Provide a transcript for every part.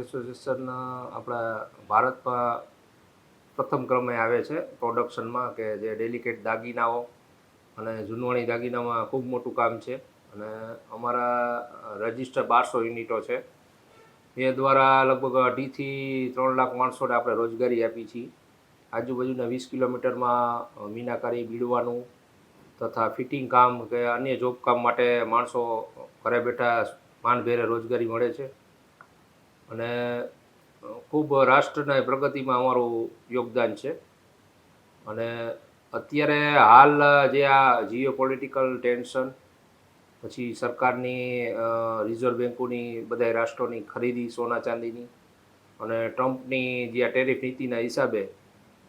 Association આપણા ભારતમાં પ્રથમ ક્રમે આવે છે પ્રોડક્શનમાં કે જે ડેલિકેટ દાગીનાઓ અને જૂનવાણી દાગીનામાં ખૂબ મોટું કામ છે. અને અમારા રજિસ્ટર બારસો યુનિટો છે. એ દ્વારા લગભગ અઢીથી ત્રણ લાખ માણસોને આપણે રોજગારી આપી છીએ. આજુબાજુના વીસ કિલોમીટરમાં મીનાકારી બીડવાનું તથા ફિટિંગ કામ કે અન્ય જોબ કામ માટે માણસો ઘરે બેઠા માનભેરે રોજગારી મળે છે. અને ખૂબ રાષ્ટ્રના પ્રગતિમાં અમારું યોગદાન છે. અને અત્યારે હાલ જે આ જીઓ પોલિટિકલ ટેન્શન, પછી સરકારની રિઝર્વ બેન્કોની બધા રાષ્ટ્રોની ખરીદી, સોના ચાંદીની અને ટ્રમ્પની જે આ ટેરિફ નીતિના હિસાબે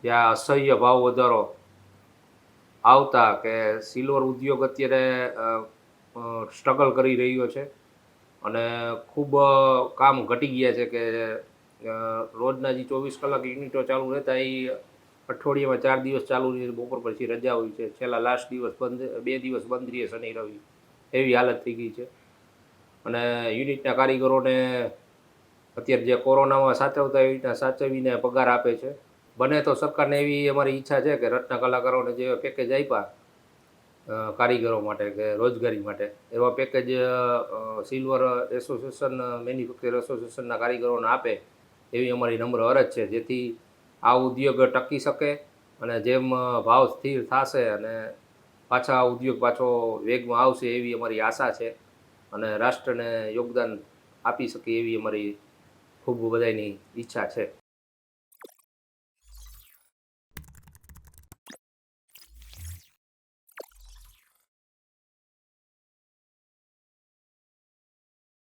જે આ અસહ્ય ભાવ વધારો આવતા કે સિલ્વર ઉદ્યોગ અત્યારે સ્ટ્રગલ કરી રહ્યો છે. અને ખૂબ કામ ઘટી ગયા છે કે રોજના જે ચોવીસ કલાક યુનિટો ચાલુ રહેતા એ અઠવાડિયામાં ચાર દિવસ ચાલુ રહે બપોર પછી રજા હોય છે. છેલ્લા લાસ્ટ દિવસ બંધ, બે દિવસ બંધ રહીએ શનિ, રવિ. એવી હાલત થઈ ગઈ છે. અને યુનિટના કારીગરોને અત્યારે જે કોરોનામાં સાચવતા એવી રીતના સાચવીને પગાર આપે છે. બને તો સરકારને એવી અમારી ઈચ્છા છે કે રત્ન કલાકારોને જે પેકેજ આપ્યા કારીગરો માટે કે રોજગારી માટે. એવા પેકેજ સિલ્વર એસોસિએશન મેન્યુફેક્ચર એસોસિએશનના કારીગરોને આપે એવી અમારી નમ્ર અરજ છે. જેથી આ ઉદ્યોગ ટકી શકે અને જેમ ભાવ સ્થિર થશે અને પાછા આ ઉદ્યોગ પાછો વેગમાં આવશે એવી અમારી આશા છે અને રાષ્ટ્રને યોગદાન આપી શકે એવી અમારી ખૂબ બધાની ઈચ્છા છે.